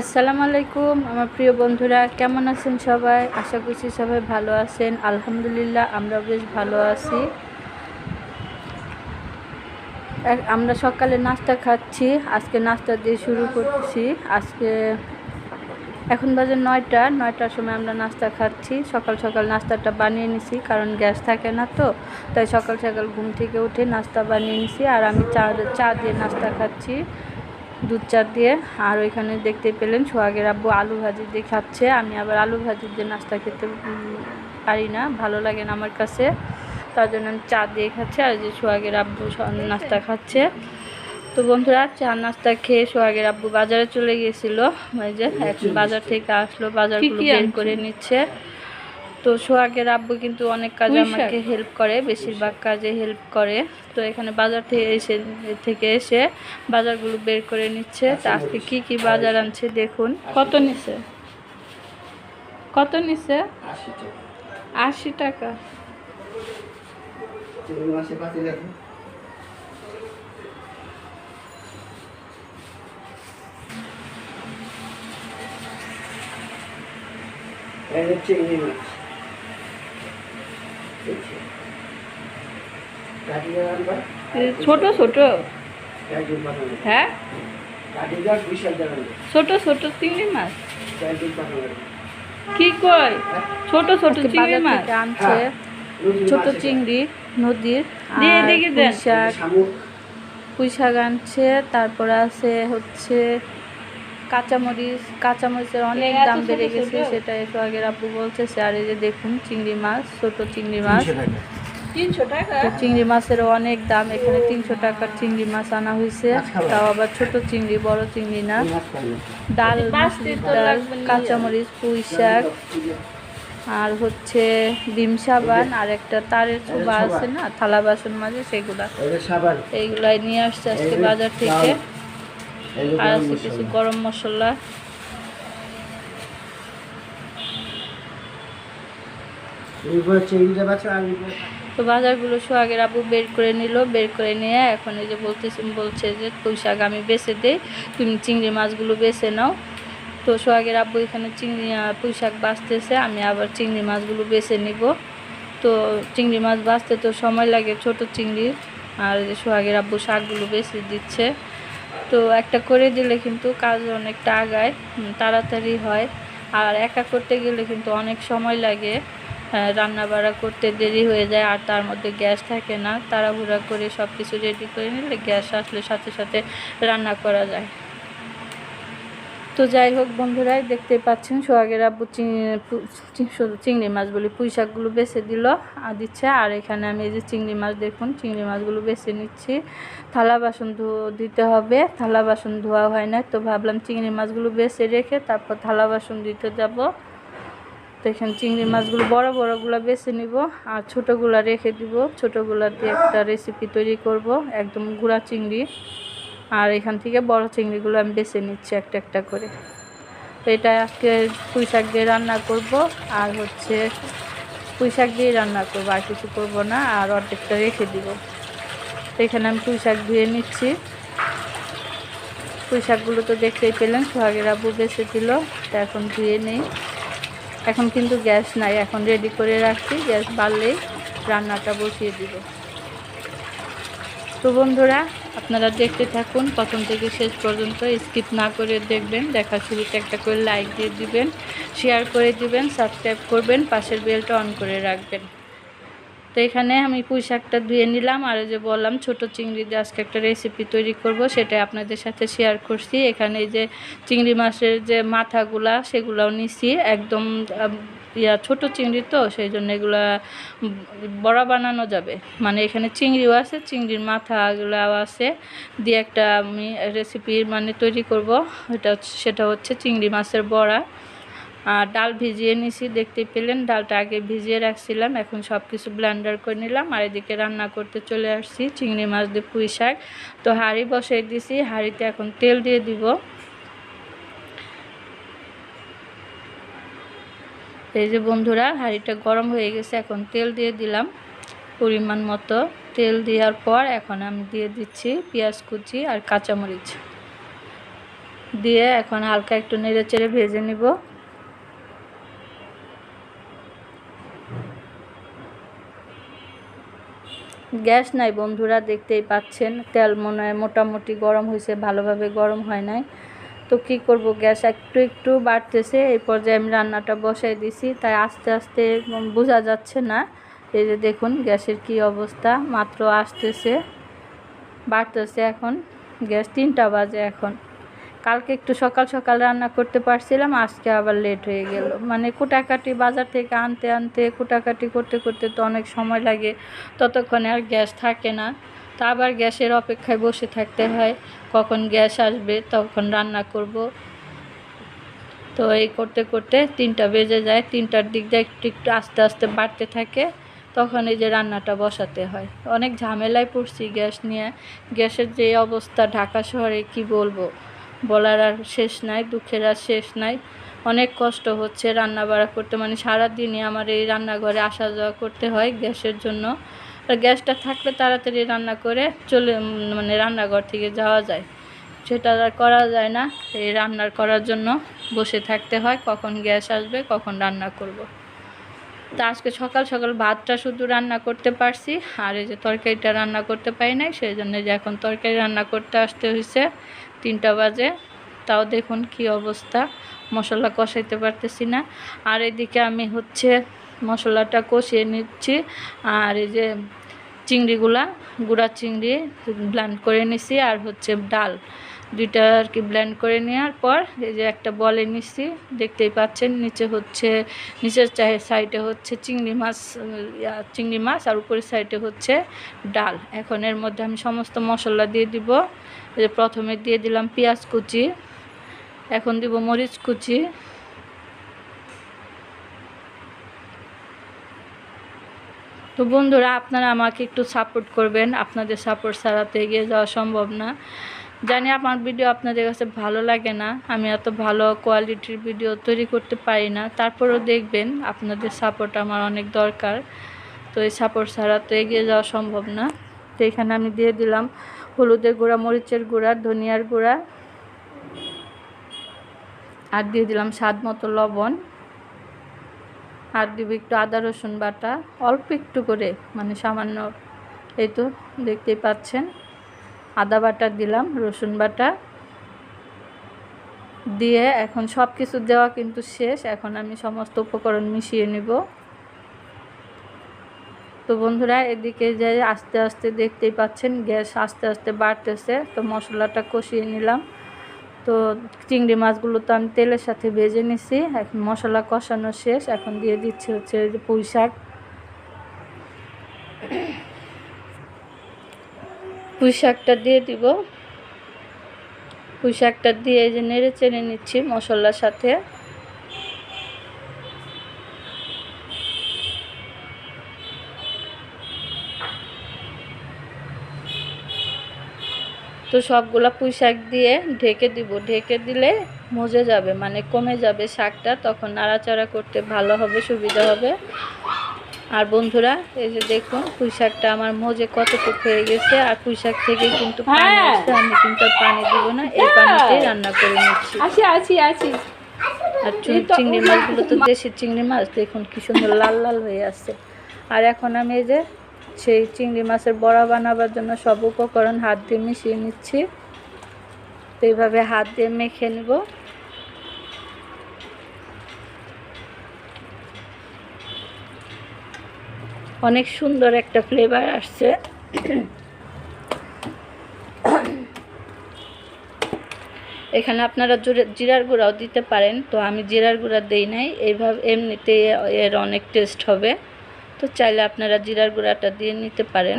আসসালামু আলাইকুম, আমার প্রিয় বন্ধুরা, কেমন আছেন সবাই? আশা করছি সবাই ভালো আছেন। আলহামদুলিল্লাহ আমরা বেশ ভালো আছি। আমরা সকালে নাস্তা খাচ্ছি, আজকে নাস্তা দিয়ে শুরু করছি। আজকে এখন বাজে নয়টা, নয়টার সময় আমরা নাস্তা খাচ্ছি। সকাল সকাল নাস্তাটা বানিয়ে নিছি, কারণ গ্যাস থাকে না তো, তাই সকাল সকাল ঘুম থেকে উঠে নাস্তা বানিয়ে নিছি। আর আমি চা চা দিয়ে নাস্তা খাচ্ছি। দুধ চা দিয়ে। আর ওইখানে দেখতে পেলেন সোহাগের আব্বু আলু ভাজি দিয়ে খাচ্ছে। আমি আবার আলু ভাজি দিয়ে নাস্তা খেতে পারি না ভালো লাগে না আমার কাছে। তার জন্য আমি চা দিয়ে খাচ্ছি। আর যে সোহাগের আব্বু নাস্তা খাচ্ছে। তো বন্ধুরা চা নাস্তা খেয়ে সোহাগের আব্বু বাজারে চলে গিয়েছিল। ওই যে বাজার থেকে আসলো বাজারগুলো বের করে নিচ্ছে। তো সোহাগের আব্বু কিন্তু অনেক কাজে আমাকে হেল্প করে বেশিরভাগ কাজে হেল্প করে। তো এখানে বাজার থেকে এসে থেকে এসে বাজারগুলো বের করে নিচ্ছে। তা আজকে কি কি বাজার আনছে দেখুন। কত নিছে? কত নিছে? আশি টাকা। চিংড়ি মাছ। ছোট ছোট। হ্যাঁ? ছোট ছোট চিংড়ি মাছ? কি কয়? হ্যাঁ? ছোট ছোট চিংড়ি মাছ? আনছে। হ্যাঁ। ছোট চিংড়ি নদীর। পুঁই শাক আনছে তারপর আছে হচ্ছে কাঁচামরিচ কাঁচামরিচের অনেক দাম বেড়ে গেছে সেটা একটু আগে আপু বলতেছে আর এই যে দেখুন চিংড়ি মাছ ছোট চিংড়ি মাছ। তিনশো টাকা। চিংড়ি মাছের অনেক দাম এখানে তিনশো টাকার চিংড়ি মাছ আনা হয়েছে তাও আবার ছোট চিংড়ি বড় চিংড়ি না। ডাল ডাল কাঁচামরিচ পুঁই শাক। আর হচ্ছে ডিম সাবান আর একটা তারের চুবা আছে না থালা বাসন মাঝে সেগুলা। এইগুলাই নিয়ে আসছে আজকে বাজার থেকে। আর আছে কিছু গরম মশলা। তো বাজারগুলো সোহাগের আবু বের করে নিল বের করে নিয়ে এখন এই যে বলতেছে বলছে যে পুঁই শাক আমি বেছে দেই তুমি চিংড়ি মাছগুলো বেছে নাও। তো সোহাগের আব্বু এখানে চিংড়ি পুঁই শাক বাঁচতেছে আমি আবার চিংড়ি মাছগুলো বেছে নিব। তো চিংড়ি মাছ বাঁচতে তো সময় লাগে ছোট চিংড়ি আর সোহাগের আব্বু শাকগুলো বেছে দিচ্ছে। তো একটা করে দিলে কিন্তু কাজ অনেকটা আগায় তাড়াতাড়ি হয়। আর একা করতে গেলে কিন্তু অনেক সময় লাগে। হ্যাঁ, রান্না বাড়া করতে দেরি হয়ে যায় আর তার মধ্যে গ্যাস থাকে না। তাড়াহুড়া করে সব কিছু রেডি করে নিলে গ্যাস আসলে সাথে সাথে রান্না করা যায়। তো যাই হোক বন্ধুরাই দেখতে পাচ্ছেন সোহাগের আব্বু শুধু চিংড়ি মাছ বলি পুঁই শাকগুলো বেছে দিল দিচ্ছে আর এখানে আমি এই যে চিংড়ি মাছ দেখুন, চিংড়ি মাছগুলো বেছে নিচ্ছি। থালা বাসন দিতে হবে। থালা বাসন ধোয়া হয় না তো ভাবলাম চিংড়ি মাছগুলো বেছে রেখে তারপর থালা বাসন দিতে যাব। তো এখানে চিংড়ি মাছগুলো বড় বড়গুলো বেছে নিব, আর ছোটোগুলো রেখে দিব। ছোটোগুলো দিয়ে একটা রেসিপি তৈরি করব, একদম গুঁড়া চিংড়ি। আর এখান থেকে বড় চিংড়িগুলো আমি বেছে নিচ্ছি একটা একটা করে। তো এটা আজকে পুঁই শাক দিয়ে রান্না করব আর হচ্ছে পুঁই শাক দিয়ে রান্না করব, আর কিছু করব না, আর অর্ধেকটা রেখে দিব। তো এখানে আমি পুঁই শাক ধুয়ে নিচ্ছি। পুঁই শাকগুলো তো দেখতেই পেলেন, সোহাগের আবু বেছে দিল তা এখন ধুয়ে নেই। এখন কিন্তু গ্যাস নাই, এখন রেডি করে রাখছি, গ্যাস বাড়লেই রান্নাটা বসিয়ে দিব। তো বন্ধুরা আপনারা দেখতে থাকুন, প্রথম থেকে শেষ পর্যন্ত স্কিপ না করে দেখবেন দেখা শুরুতে একটা করে লাইক দিয়ে দিবেন শেয়ার করে দিবেন সাবস্ক্রাইব করবেন, পাশের বেলটা অন করে রাখবেন। তো এখানে আমি পুঁই শাকটা ধুয়ে নিলাম, আর যে বললাম, ছোট চিংড়ি দিয়ে আজকে একটা রেসিপি তৈরি করব সেটা আপনাদের সাথে শেয়ার করছি। এখানে যে চিংড়ি মাছের যে মাথাগুলা, সেগুলাও নিছি, একদম ইয়া, ছোট চিংড়ি তো, সেই জন্য এগুলা বড়া বানানো যাবে। মানে এখানে চিংড়িও আছে, চিংড়ির মাথাগুলাও আছে। দিয়ে একটা আমি রেসিপি মানে তৈরি করব, এটা সেটা হচ্ছে চিংড়ি মাছের বড়া। আর ডাল ভিজিয়ে নিছি দেখতে পেলেন, ডালটা আগে ভিজিয়ে রাখছিলাম, এখন সব কিছু ব্লেন্ডার করে নিলাম। আর এদিকে রান্না করতে চলে আসছি, চিংড়ি মাছ দিয়ে পুঁই শাক। তো হাঁড়ি বসাই দিছি, হাঁড়িতে এখন তেল দিয়ে দিব। এই যে বন্ধুরা, হাঁড়িটা গরম হয়ে গেছে, এখন তেল দিয়ে দিলাম পরিমাণ মতো। তেল দেওয়ার পর এখন আমি দিয়ে দিচ্ছি পেঁয়াজ কুচি আর কাঁচামরিচ। দিয়ে এখন হালকা একটু নেড়ে চেড়ে ভেজে নিব। গ্যাস নাই বন্ধুরা, দেখতেই পাচ্ছেন, তেল মনে হয় মোটামুটি গরম হয়েছে, ভালোভাবে গরম হয় নাই। তো কি করব? গ্যাস একটু একটু বাড়তেছে, এই পর্যায়ে আমি রান্নাটা বসাই দিছি। তাই আস্তে আস্তে বোঝা যাচ্ছে না। এই যে দেখুন গ্যাসের কি অবস্থা, মাত্র আসতেছে, বাড়তেছে এখন। গ্যাস তিনটা বাজে এখন। কালকে একটু সকাল সকাল রান্না করতে পারছিলাম, আজকে আবার লেট হয়ে গেল। মানে কুটাকাটি বাজার থেকে আনতে আনতে কুটাকাটি করতে করতে তো অনেক সময় লাগে। ততক্ষণে আর গ্যাস থাকে না। তা আবার গ্যাসের অপেক্ষায় বসে থাকতে হয়। কখন গ্যাস আসবে, তখন রান্না করব। তো এই করতে করতে তিনটা বেজে যায়। তিনটার দিক দিয়ে একটু একটু আস্তে আস্তে বাড়তে থাকে। তখন এই যে রান্নাটা বসাতে হয়। অনেক ঝামেলায় পড়ছি গ্যাস নিয়ে। গ্যাসের যে অবস্থা ঢাকা শহরে কি বলব? বলার আর শেষ নাই, দুঃখের আর শেষ নাই। অনেক কষ্ট হচ্ছে রান্না বাড়া করতে। মানে সারাদিনই আমার এই রান্নাঘরে আসা যাওয়া করতে হয় গ্যাসের জন্য। গ্যাসটা থাকলে তাড়াতাড়ি রান্না করে চলে মানে রান্নাঘর থেকে যাওয়া যায়। সেটা আর করা যায় না, এই রান্নার করার জন্য বসে থাকতে হয়, কখন গ্যাস আসবে, কখন রান্না করব। তা আজকে সকাল সকাল ভাতটা শুধু রান্না করতে পারছি, আর এই যে তরকারিটা রান্না করতে পারি নাই, সেই জন্য যে এখন তরকারি রান্না করতে আসতে হয়েছে তিনটা বাজে। তাও দেখুন কি অবস্থা, মশলা কষাইতে পারতেছি না। আর এদিকে আমি হচ্ছে মশলাটা কষিয়ে নিচ্ছি। আর এই যে চিংড়িগুলা, গুঁড়া চিংড়ি ব্ল্যান্ড করে নিছি। আর হচ্ছে ডাল, দুইটা আর কি ব্ল্যান্ড করে নেওয়ার পর এই যে একটা বলে নিছি, দেখতেই পাচ্ছেন। নিচে হচ্ছে, নিচের সাইডে হচ্ছে চিংড়ি মাছ চিংড়ি মাছ, আর উপরের সাইডে হচ্ছে ডাল। এখন এর মধ্যে আমি সমস্ত মশলা দিয়ে দিব। এই যে প্রথমে দিয়ে দিলাম পেঁয়াজ কুচি, এখন দিব মরিচ কুচি তো বন্ধুরা, আপনারা আমাকে একটু সাপোর্ট করবেন। আপনাদের সাপোর্ট ছাড়া তো এগিয়ে যাওয়া সম্ভব না। জানি আমার ভিডিও আপনাদের কাছে ভালো লাগে না। আমি এত ভালো কোয়ালিটির ভিডিও তৈরি করতে পারি না। তারপরেও দেখবেন, আপনাদের সাপোর্ট আমার অনেক দরকার। তো এই সাপোর্ট ছাড়া তো এগিয়ে যাওয়া সম্ভব না। তো এখানে আমি দিয়ে দিলাম হলুদের গুঁড়া, মরিচের গুঁড়া, ধনিয়ার গুঁড়া। আর দিয়ে দিলাম স্বাদ মতো লবণ। আর দিব একটু আদা, রসুন বাটা, অল্প একটু করে মানে সামান্য এই তো দেখতেই পাচ্ছেন। আদা বাটা দিলাম, রসুন বাটা দিয়ে এখন সব কিছু দেওয়া কিন্তু শেষ। এখন আমি সমস্ত উপকরণ মিশিয়ে নিব। তো বন্ধুরা, এদিকে যে আস্তে আস্তে দেখতেই পাচ্ছেন, গ্যাস আস্তে আস্তে বাড়তেছে। তো মশলাটা কষিয়ে নিলাম। তো চিংড়ি মাছগুলো তো আমি তেলের সাথে ভেজে নিছি। এখন মশলা কষানো শেষ। এখন দিয়ে দিচ্ছি হচ্ছে পুঁই শাক। পুঁই শাকটা দিয়ে দিব। পুঁই শাকটা দিয়ে এই যে নেড়ে চেড়ে নিচ্ছি মশলার সাথে। তো সবগুলা পুঁই শাক দিয়ে ঢেকে দিব। ঢেকে দিলে মজে যাবে মানে কমে যাবে শাকটা তখন নাড়াচাড়া করতে ভালো হবে সুবিধা হবে। আর বন্ধুরা এই যে দেখুন পুঁই শাকটা আমার মজে কতটুকু হয়ে গেছে। আর পুঁই শাক থেকে কিন্তু পানি হ্যাঁ। আসছে আমি কিন্তু আর পানি দিব না এই পানিতেই রান্না করে নিচ্ছি। আছি আছি আছি আর চিংড়ি মাছগুলো তো দেশি চিংড়ি মাছ দেখুন কি সুন্দর লাল লাল হয়ে আছে। আর এখন আমি এই যে সেই চিংড়ি মাছের বড়া বানাবার জন্য সব উপকরণ হাত দিয়ে মিশিয়ে নিচ্ছি। তো এইভাবে হাত দিয়ে মেখে নেব। অনেক সুন্দর একটা ফ্লেভার আসছে। এখানে আপনারা জুরে- জিরার গুঁড়াও দিতে পারেন। তো আমি জিরার গুঁড়া দেই নাই। এইভাবে এমনিতে এর অনেক টেস্ট হবে। তো চাইলে আপনারা জিরার গুঁড়াটা দিয়ে নিতে পারেন।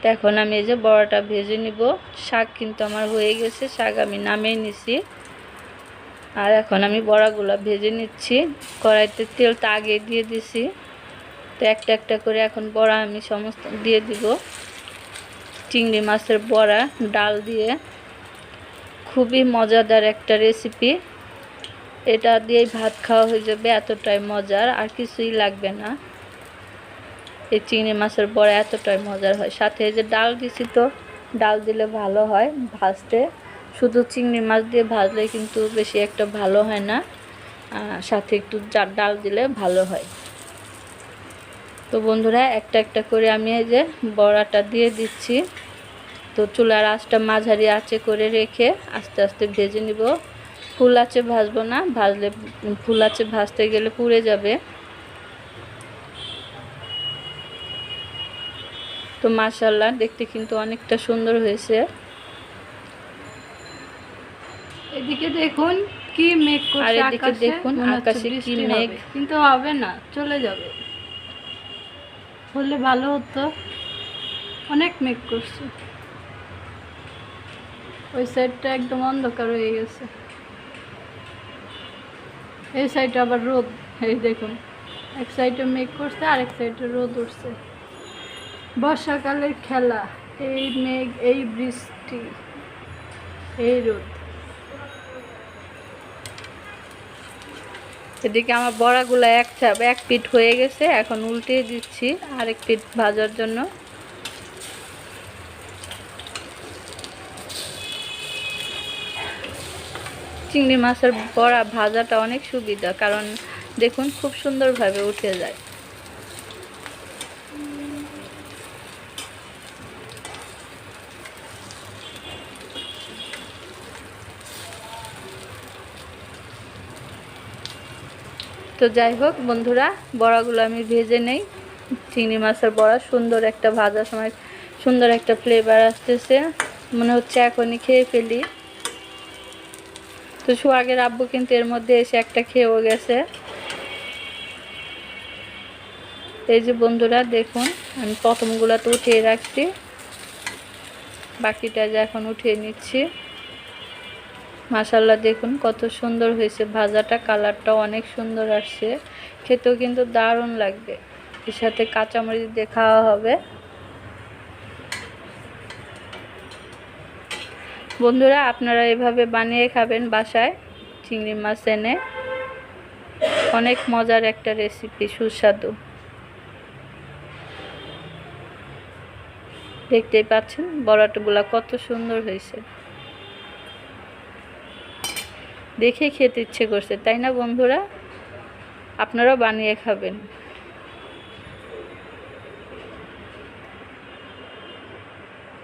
তো এখন আমি এই যে বড়াটা ভেজে নিব। শাক কিন্তু আমার হয়ে গেছে, শাক আমি নামিয়ে নিছি। আর এখন আমি বড়াগুলো ভেজে নিচ্ছি। কড়াইতে তেলটা আগে দিয়ে দিছি। তো একটা একটা করে এখন বড়া আমি সমস্ত দিয়ে দিব। চিংড়ি মাছের বড়া, ডাল দিয়ে। খুবই মজাদার একটা রেসিপি। এটা দিয়েই ভাত খাওয়া হয়ে যাবে, এতটাই মজার, আর কিছুই লাগবে না। এই চিংড়ি মাছের বড়া এতটাই মজার হয়। সাথে এই যে ডাল দিছি তো, ডাল দিলে ভালো হয় ভাজতে। শুধু চিংড়ি মাছ দিয়ে ভাজলে কিন্তু বেশি একটা ভালো হয় না। সাথে একটু ডাল দিলে ভালো হয়। তো বন্ধুরা, একটা একটা করে আমি এই যে বড়াটা দিয়ে দিচ্ছি। তো চুলার আঁচটা মাঝারি আঁচে করে রেখে আস্তে আস্তে ভেজে নিব। ফুল আঁচে ভাজবো না, ভাজলে ফুল আঁচে ভাজতে গেলে পুড়ে যাবে। তো মাশাল্লাহ দেখতে কিন্তু অনেকটা সুন্দর হয়েছে। এদিকে দেখুন কি মেঘ করছে আর এদিকে দেখুন আকাশে কি মেঘ। কিন্তু হবে না চলে যাবে। হলে ভালো হতো। অনেক মেঘ করছে। ওই সাইডটা একদম অন্ধকার হয়ে গেছে। এই সাইডে আবার রোদ এই দেখুন। এক সাইডে মেঘ করছে আর এক সাইডে রোদ উঠছে। বর্ষাকালের খেলা, এই মেঘ, এই বৃষ্টি, এই রোদ। এদিকে আমার বড়াগুলো এক চাপ, এক পিঠ হয়ে গেছে, এখন উল্টিয়ে দিচ্ছি আরেক পিঠ ভাজার জন্য। চিংড়ি মাছের বড়া ভাজাটা অনেক সুবিধা, কারণ দেখুন খুব সুন্দরভাবে উঠে যায়। তো যাই হোক, বন্ধুরা, বড়াগুলো আমি ভেজে নেই। চিংড়ি মাছের বড়া, সুন্দর একটা ভাজার সময়, সুন্দর একটা ফ্লেভার আসতেছে। মনে হচ্ছে এখনই খেয়ে ফেলি। তো সোহাগের আব্বু কিন্তু এর মধ্যে এসে একটা খেয়েও গেছে। এই যে বন্ধুরা, দেখুন, আমি প্রথমগুলো তো উঠিয়ে রাখছি। বাকিটা যে এখন উঠিয়ে নিচ্ছি। মাশাল্লাহ দেখুন কত সুন্দর হয়েছে। ভাজাটা, কালারটাও অনেক সুন্দর আসছে। খেতেও কিন্তু দারুণ লাগবে। এর সাথে কাঁচামরিচ দিয়ে খাওয়া হবে। বন্ধুরা, আপনারা এভাবে বানিয়ে খাবেন বাসায় চিংড়ি মাছ এনে। অনেক মজার একটা রেসিপি, সুস্বাদু। দেখতেই পাচ্ছেন বড়াটাগুলা কত সুন্দর হয়েছে। দেখে খেতে ইচ্ছে করছে, তাই না বন্ধুরা? আপনারাও বানিয়ে খাবেন।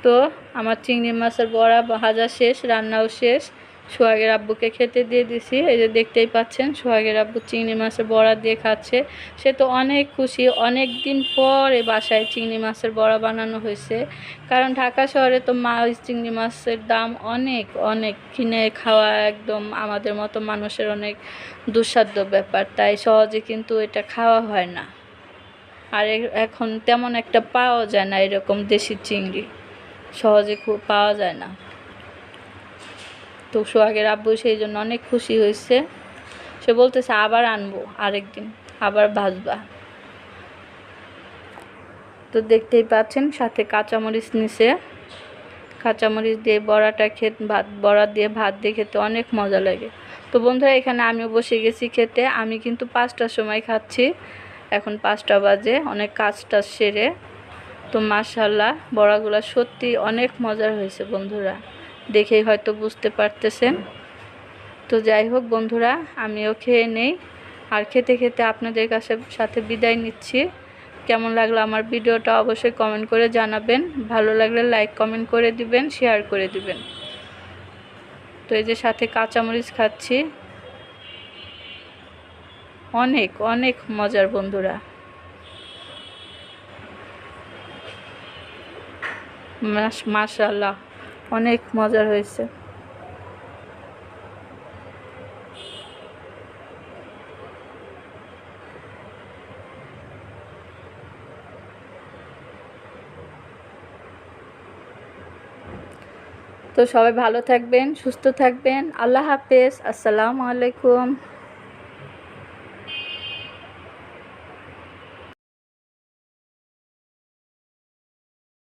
তো, আমার চিংড়ি মাছের বড়া ভাজা শেষ, রান্নাও শেষ। সোহাগের আব্বুকে খেতে দিয়ে দিছি। এই যে দেখতেই পাচ্ছেন, সোহাগের আব্বু চিংড়ি মাছের বড়া দিয়ে খাচ্ছে। সে তো অনেক খুশি, অনেক দিন পর এই বাসায় চিংড়ি মাছের বড়া বানানো হয়েছে। কারণ ঢাকা শহরে তো মাছ, চিংড়ি মাছের দাম অনেক অনেক। কিনে খাওয়া একদম আমাদের মতো মানুষের অনেক দুঃসাধ্য ব্যাপার। তাই সহজে কিন্তু এটা খাওয়া হয় না। আর এখন তেমন একটা পাওয়া যায় না এরকম দেশি চিংড়ি। সহজে খুব পাওয়া যায় না। তো সোহাগের আব্বু সেই জন্য অনেক খুশি হয়েছে। সে বলতেছে, আবার আনব, আরেকদিন, আবার ভাজবা। তো দেখতেই পাচ্ছেন, সাথে কাঁচামরিচ নিছে। কাঁচামরিচ দিয়ে বড়াটা খেতে, ভাত, বড়া দিয়ে ভাত দিয়ে খেতে অনেক মজা লাগে। তো বন্ধুরা, এখানে আমিও বসে গেছি খেতে। আমি কিন্তু পাঁচটার সময় খাচ্ছি। এখন পাঁচটা বাজে, অনেক কাজ টাজ সেরে। তো মাশাল্লাহ বড়াগুলো সত্যি অনেক মজার হয়েছে বন্ধুরা। দেখেই হয়তো বুঝতে পারতেছেন। তো যাই হোক বন্ধুরা, আমিও খেয়ে নেই। আর খেতে খেতে আপনাদের কাছে সাথে বিদায় নিচ্ছি। কেমন লাগল আমার ভিডিওটা অবশ্যই কমেন্ট করে জানাবেন। ভালো লাগলে লাইক কমেন্ট করে দিবেন শেয়ার করে দিবেন। তো এই যে সাথে কাঁচামরিচ খাচ্ছি। অনেক অনেক মজার বন্ধুরা। মাশাল্লাহ অনেক মজার হয়েছে। তো সবাই ভালো থাকবেন সুস্থ থাকবেন। আল্লাহ হাফেজ আসসালামু আলাইকুম।